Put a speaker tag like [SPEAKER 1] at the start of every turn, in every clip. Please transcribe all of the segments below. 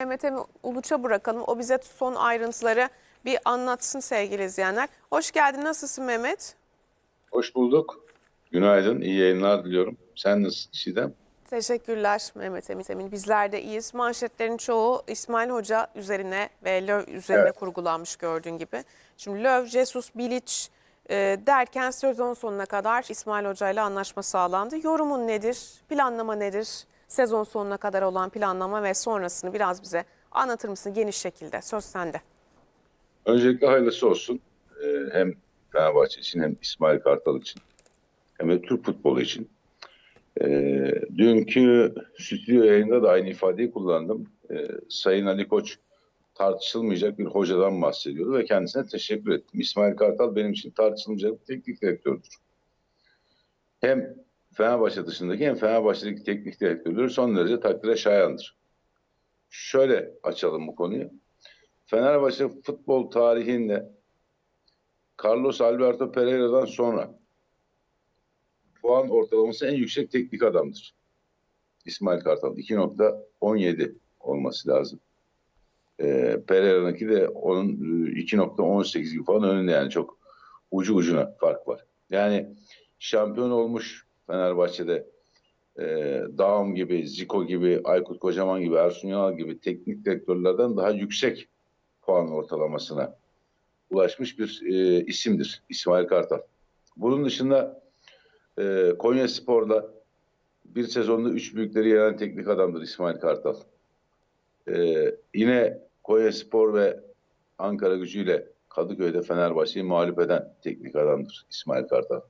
[SPEAKER 1] Mehmet Emin Uluç'a bırakalım. O bize son ayrıntıları bir anlatsın sevgili izleyenler. Hoş geldin. Nasılsın Mehmet?
[SPEAKER 2] Hoş bulduk. Günaydın, iyi yayınlar diliyorum. Sen nasılsın Çiğdem?
[SPEAKER 1] Teşekkürler Mehmet Emin Emin. Bizler de iyiyiz. Manşetlerin çoğu İsmail Hoca üzerine ve Löw üzerine
[SPEAKER 2] Evet.
[SPEAKER 1] kurgulanmış gördüğün gibi. Şimdi Löw, Jesus, Bilic e, derken sezon sonuna kadar İsmail Hoca ile anlaşma sağlandı. Yorumun nedir? Planlama nedir? Sezon sonuna kadar olan planlama ve sonrasını biraz bize anlatır mısın geniş şekilde? Söz sende.
[SPEAKER 2] Öncelikle hayırlısı olsun. Ee, hem Fenerbahçe için hem İsmail Kartal için hem de Türk futbolu için. Ee, dünkü stüdyo yayında da aynı ifadeyi kullandım. Ee, Sayın Ali Koç tartışılmayacak bir hocadan bahsediyordu ve kendisine teşekkür ettim. İsmail Kartal benim için tartışılmayacak bir teknik direktördür. Hem Fenerbahçe dışındaki hem Fenerbahçe'deki teknik direktörleri son derece takdire şayandır. Şöyle açalım bu konuyu. Fenerbahçe futbol tarihinde Carlos Alberto Pereira'dan sonra puan ortalaması en yüksek teknik adamdır. İsmail Kartal 2.17 olması lazım. Ee, Pereira'nınki de onun e, 2.18 gibi falan önünde yani çok ucu ucuna fark var. Yani şampiyon olmuş Fenerbahçe'de e, Dağım gibi, Zico gibi, Aykut Kocaman gibi, Ersun Yanal gibi teknik direktörlerden daha yüksek puan ortalamasına ulaşmış bir e, isimdir İsmail Kartal. Bunun dışında e, Konya Spor'da bir sezonda üç büyükleri yenen teknik adamdır İsmail Kartal. E, yine Konya Spor ve Ankara gücüyle Kadıköy'de Fenerbahçe'yi mağlup eden teknik adamdır İsmail Kartal.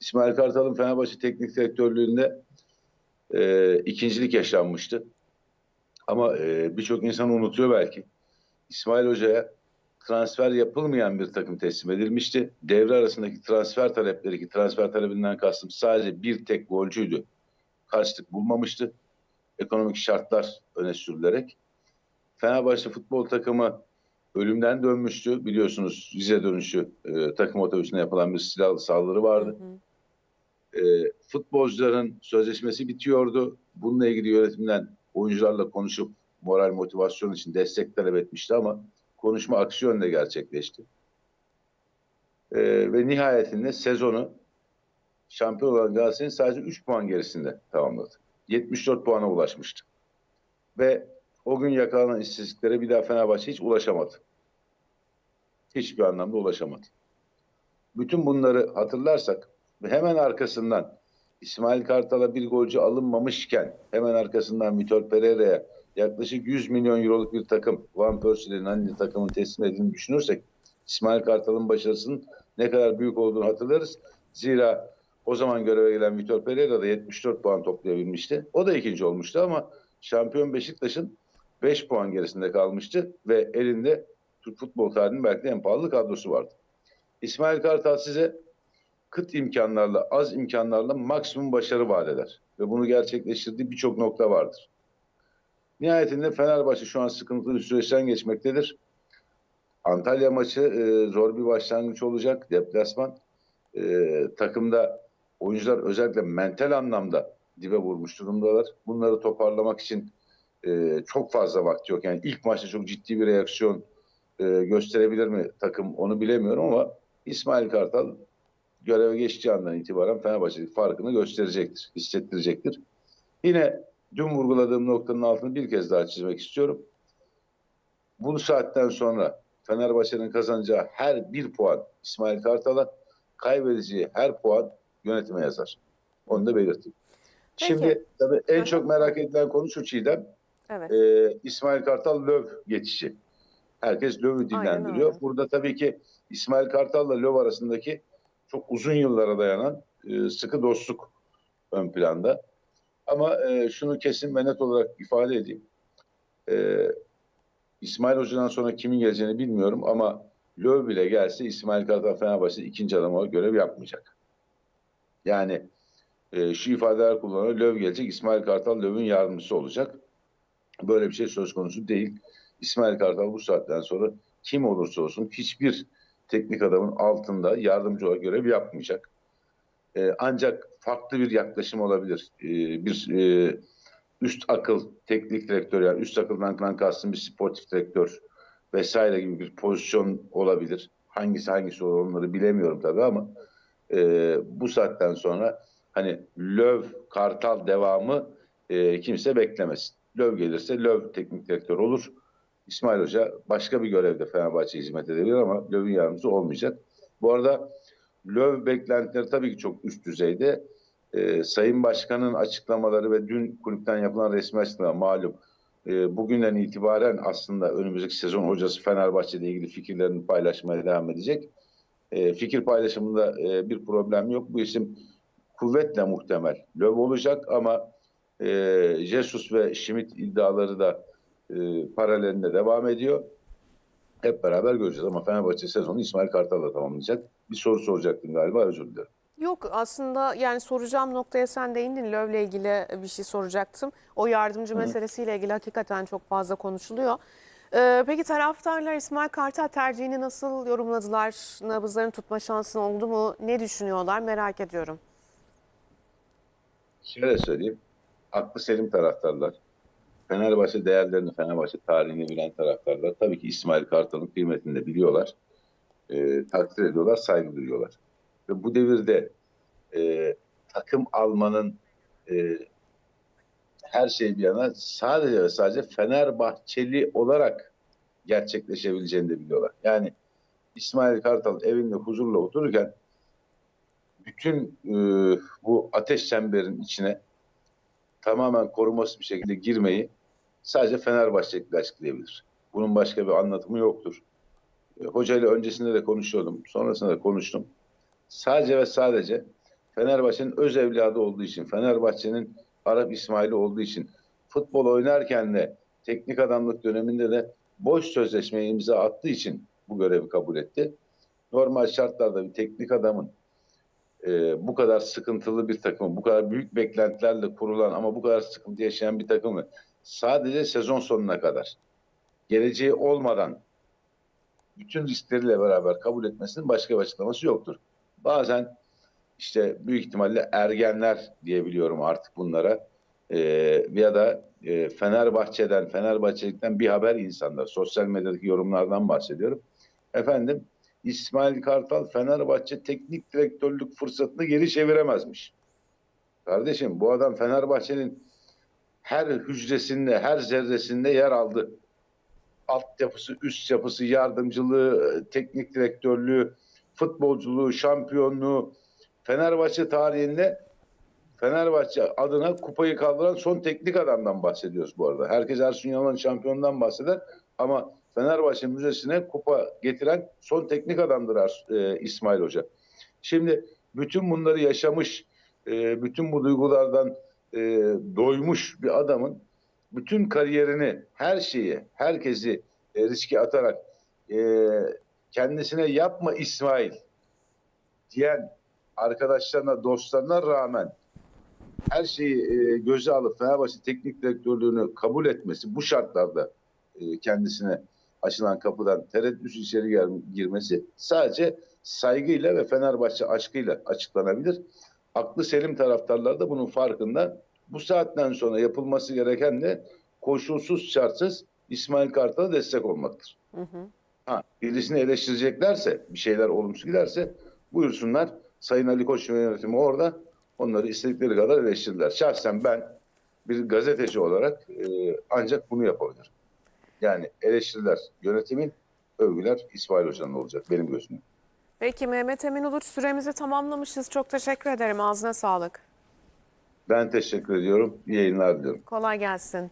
[SPEAKER 2] İsmail Kartal'ın Fenerbahçe teknik direktörlüğünde e, ikincilik yaşanmıştı. Ama e, birçok insan unutuyor belki. İsmail Hoca'ya transfer yapılmayan bir takım teslim edilmişti. Devre arasındaki transfer talepleri ki transfer talebinden kastım sadece bir tek golcüydü. Karşılık bulmamıştı. Ekonomik şartlar öne sürülerek. Fenerbahçe futbol takımı ölümden dönmüştü. Biliyorsunuz Rize dönüşü e, takım otobüsüne yapılan bir silahlı saldırı vardı. E, futbolcuların sözleşmesi bitiyordu. Bununla ilgili yönetimden oyuncularla konuşup moral motivasyon için destek talep etmişti ama konuşma aksi yönde gerçekleşti. Ee, ve nihayetinde sezonu şampiyon olan Galatasaray'ın sadece 3 puan gerisinde tamamladı. 74 puana ulaşmıştı. Ve o gün yakalanan istatistiklere bir daha Fenerbahçe hiç ulaşamadı. Hiçbir anlamda ulaşamadı. Bütün bunları hatırlarsak hemen arkasından İsmail Kartal'a bir golcü alınmamışken hemen arkasından Vitor Pereira'ya yaklaşık 100 milyon euroluk bir takım Van Persie'nin hangi takımın teslim edildiğini düşünürsek İsmail Kartal'ın başarısının ne kadar büyük olduğunu hatırlarız. Zira o zaman göreve gelen Vitor Pereira da 74 puan toplayabilmişti. O da ikinci olmuştu ama şampiyon Beşiktaş'ın 5 puan gerisinde kalmıştı ve elinde Türk futbol tarihinin belki de en pahalı kadrosu vardı. İsmail Kartal size kıt imkanlarla, az imkanlarla maksimum başarı vaat eder. Ve bunu gerçekleştirdiği birçok nokta vardır. Nihayetinde Fenerbahçe şu an sıkıntılı bir süreçten geçmektedir. Antalya maçı e, zor bir başlangıç olacak. Deplasman. E, takımda oyuncular özellikle mental anlamda dibe vurmuş durumdalar. Bunları toparlamak için e, çok fazla vakti yok. Yani ilk maçta çok ciddi bir reaksiyon e, gösterebilir mi takım onu bilemiyorum ama İsmail Kartal göreve geçtiği andan itibaren Fenerbahçe'nin farkını gösterecektir, hissettirecektir. Yine dün vurguladığım noktanın altını bir kez daha çizmek istiyorum. Bu saatten sonra Fenerbahçe'nin kazanacağı her bir puan İsmail Kartal'a, kaybedeceği her puan yönetime yazar. Onu da belirteyim.
[SPEAKER 1] Peki.
[SPEAKER 2] Şimdi tabii en çok merak edilen konu şu Çiğdem.
[SPEAKER 1] Evet.
[SPEAKER 2] Ee, İsmail Kartal Löw geçişi. Herkes Löv'ü dillendiriyor.
[SPEAKER 1] öyle.
[SPEAKER 2] Burada tabii ki İsmail Kartal'la Löw arasındaki çok uzun yıllara dayanan e, sıkı dostluk ön planda. Ama e, şunu kesin ve net olarak ifade edeyim. E, İsmail Hoca'dan sonra kimin geleceğini bilmiyorum ama Löw bile gelse İsmail Kartal Fenerbahçe ikinci adam olarak görev yapmayacak. Yani e, şu ifadeler kullanıyor. Löw gelecek, İsmail Kartal Löw'ün yardımcısı olacak. Böyle bir şey söz konusu değil. İsmail Kartal bu saatten sonra kim olursa olsun hiçbir teknik adamın altında yardımcı olarak görev yapmayacak. Ee, ancak farklı bir yaklaşım olabilir. Ee, bir e, üst akıl teknik direktör yani üst akıldan kastım bir sportif direktör vesaire gibi bir pozisyon olabilir. Hangisi hangisi olur onları bilemiyorum tabii ama e, bu saatten sonra hani Löw, Kartal devamı e, kimse beklemesin. Löw gelirse Löw teknik direktör olur. İsmail Hoca başka bir görevde Fenerbahçe hizmet edebilir ama Löw'ün yardımcısı olmayacak. Bu arada Löw beklentileri tabii ki çok üst düzeyde. Ee, Sayın Başkan'ın açıklamaları ve dün kulüpten yapılan resmi açıklama malum. Ee, bugünden itibaren aslında önümüzdeki sezon hocası Fenerbahçe ile ilgili fikirlerini paylaşmaya devam edecek. Ee, fikir paylaşımında e, bir problem yok. Bu isim kuvvetle muhtemel. Löw olacak ama e, Jesus ve Schmidt iddiaları da e, paralelinde devam ediyor. Hep beraber göreceğiz ama Fenerbahçe sezonu İsmail Kartal'la tamamlayacak. Bir soru soracaktın galiba özür dilerim.
[SPEAKER 1] Yok aslında yani soracağım noktaya sen değindin. Löv'le ilgili bir şey soracaktım. O yardımcı meselesiyle ilgili hakikaten çok fazla konuşuluyor. Ee, peki taraftarlar İsmail Kartal tercihini nasıl yorumladılar? Nabızların tutma şansın oldu mu? Ne düşünüyorlar merak ediyorum.
[SPEAKER 2] Şöyle söyleyeyim. Aklı selim taraftarlar. Fenerbahçe değerlerini, Fenerbahçe tarihini bilen taraftarlar. Tabii ki İsmail Kartal'ın kıymetini de biliyorlar. E, takdir ediyorlar, saygı duyuyorlar. Ve bu devirde e, takım almanın e, her şey bir yana sadece ve sadece Fenerbahçeli olarak gerçekleşebileceğini de biliyorlar. Yani İsmail Kartal evinde huzurla otururken bütün e, bu ateş çemberin içine tamamen korumasız bir şekilde girmeyi sadece Fenerbahçe açıklayabilir. Bunun başka bir anlatımı yoktur. E, hocayla öncesinde de konuşuyordum, sonrasında da konuştum. Sadece ve sadece Fenerbahçe'nin öz evladı olduğu için, Fenerbahçe'nin Arap İsmail'i olduğu için, futbol oynarken de teknik adamlık döneminde de boş sözleşmeye imza attığı için bu görevi kabul etti. Normal şartlarda bir teknik adamın e, bu kadar sıkıntılı bir takım, bu kadar büyük beklentilerle kurulan ama bu kadar sıkıntı yaşayan bir takımı sadece sezon sonuna kadar geleceği olmadan bütün riskleriyle beraber kabul etmesinin başka bir açıklaması yoktur. Bazen işte büyük ihtimalle ergenler diyebiliyorum artık bunlara e, ya da e, Fenerbahçe'den, Fenerbahçelikten bir haber insanlar, sosyal medyadaki yorumlardan bahsediyorum. Efendim İsmail Kartal Fenerbahçe teknik direktörlük fırsatını geri çeviremezmiş. Kardeşim bu adam Fenerbahçe'nin her hücresinde, her zerresinde yer aldı. Altyapısı, üst yapısı, yardımcılığı, teknik direktörlüğü, futbolculuğu, şampiyonluğu Fenerbahçe tarihinde Fenerbahçe adına kupayı kaldıran son teknik adamdan bahsediyoruz bu arada. Herkes Ersun Yanal'ın şampiyonundan bahseder ama Fenerbahçe Müzesi'ne kupa getiren son teknik adamdır e, İsmail Hoca. Şimdi bütün bunları yaşamış, e, bütün bu duygulardan e, doymuş bir adamın bütün kariyerini, her şeyi, herkesi e, riske atarak kendisine yapma İsmail diyen arkadaşlarına, dostlarına rağmen her şeyi göze alıp Fenerbahçe teknik direktörlüğünü kabul etmesi bu şartlarda e, kendisine açılan kapıdan tereddütsüz içeri gel- girmesi sadece saygıyla ve Fenerbahçe aşkıyla açıklanabilir. Aklı selim taraftarlar da bunun farkında. Bu saatten sonra yapılması gereken de koşulsuz şartsız İsmail Kartal'a destek olmaktır. Ha, birisini eleştireceklerse, bir şeyler olumsuz giderse buyursunlar. Sayın Ali Koç yönetimi orada onları istedikleri kadar eleştirdiler. Şahsen ben bir gazeteci olarak e, ancak bunu yapabilirim. Yani eleştiriler yönetimin, övgüler İsmail Hoca'nın olacak benim gözümde.
[SPEAKER 1] Peki Mehmet Emin Uluç süremizi tamamlamışız. Çok teşekkür ederim. Ağzına sağlık.
[SPEAKER 2] Ben teşekkür ediyorum. İyi yayınlar diliyorum.
[SPEAKER 1] Kolay gelsin.